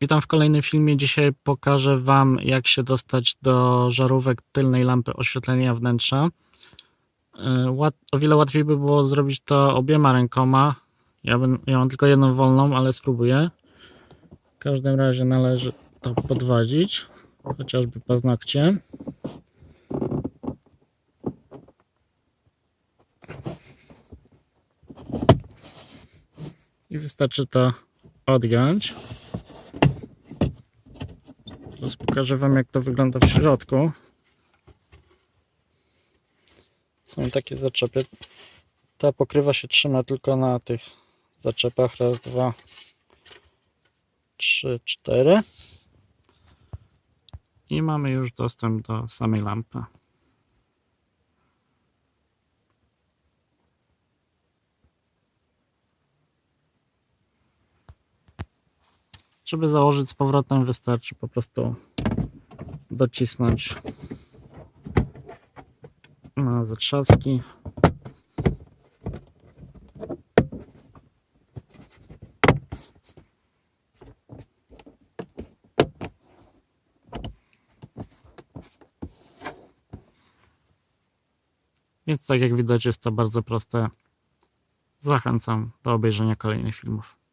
Witam w kolejnym filmie. Dzisiaj pokażę Wam, jak się dostać do żarówek tylnej lampy oświetlenia wnętrza. Łat, o wiele łatwiej by było zrobić to obiema rękoma. Ja, bym, ja mam tylko jedną wolną, ale spróbuję. W każdym razie należy to podwadzić, chociażby paznokciem. I wystarczy to odgiąć. Teraz pokażę Wam, jak to wygląda w środku. Są takie zaczepy. Ta pokrywa się trzyma tylko na tych zaczepach. Raz, dwa, trzy, cztery. I mamy już dostęp do samej lampy. Żeby założyć z powrotem wystarczy po prostu docisnąć na zatrzaski. Więc tak jak widać jest to bardzo proste. Zachęcam do obejrzenia kolejnych filmów.